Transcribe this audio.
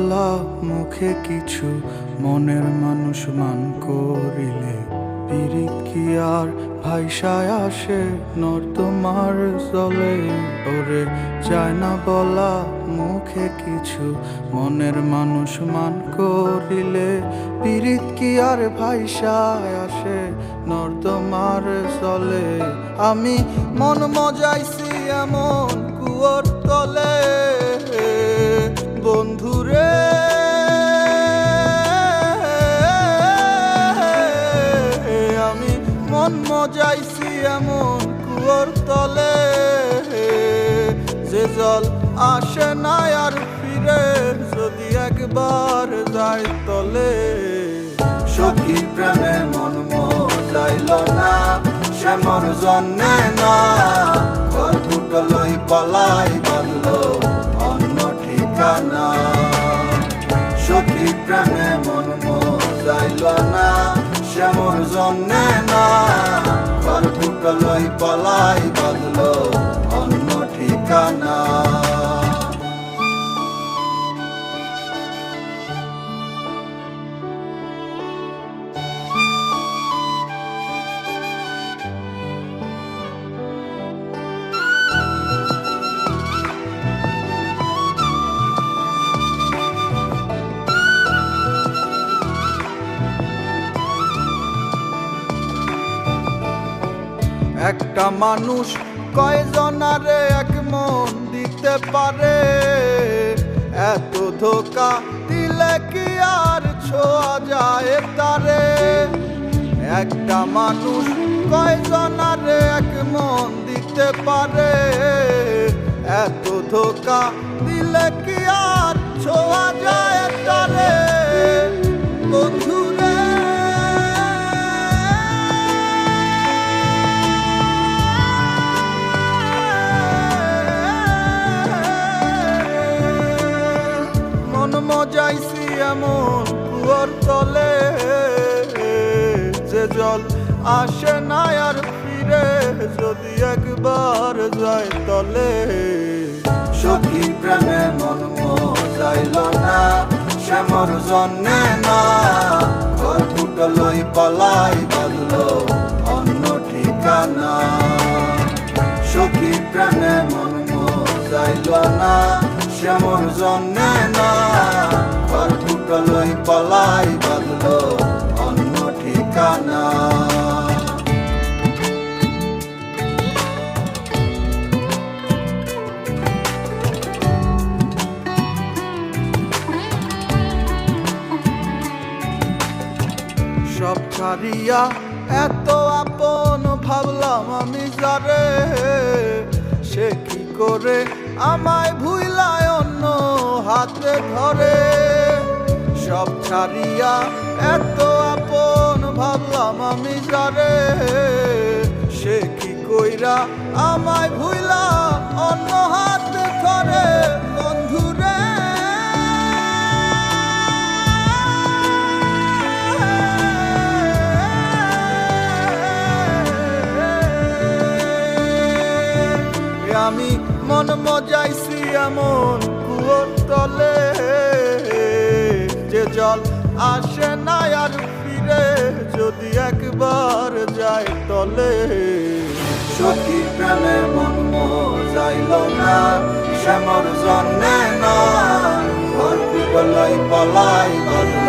বলা মুখে কিছু, মনের মানুষ মান করিলে পিরিত কি আর? ভাইসায় আসে নর্দমার জলে, ওরে যায় না বলা মুখে কিছু, মনের মানুষ মান করিলে পিরিত কি আর? ভাইসায় আসে নর্দমার জলে, আমি মন মজাইছি এমন কুয়োর তলে। বন্ধুরে আমি মন মজাইছি এমন কুয়োর তলে। যে জল আসে না আর ফিরে, যদি একবার যায় তলে। সখী প্রেমে মন মজাইল না সে মন জন্মে না। মন না। ঘর ফুটলই পলাই একটা মানুষ কয়জনারে এক মন দিতে পারে? এত ধোকা দিলে কি আর ছোঁয়া যায় তারে? একটা মানুষ কয়জনারে এক মন দিতে পারে? এত ধোকা দিলে কি কুয়োর তলে যে জল আসে না আর ফিরে, যদি একবার যায় তলে। সখী প্রেমে মন মজাইল না সে মোর জন্যে না। ঘর ফুটলই পলাই বলল অন্য ঠিকানা। সখী প্রেমে মন মজাইল না সে মোর সব ছাড়িয়া এত আপন ভাবলাম আমি যারে। সে কি করে আমায় ভুইলায় অন্য হাতে ধরে? সব ছাড়িয়া এত আপন ভাবলাম আমি যারে। সে কি কইরা আমায় ভুইলা আমি মন মজাইছি এমন কুয়োর তলে। যে জল আসে না আর ফিরে, যদি একবার যায় তলে। সখী প্রেমে মন মজাইল না সে মোর জন্যে না। ঘর পিপলাই পলাই বলল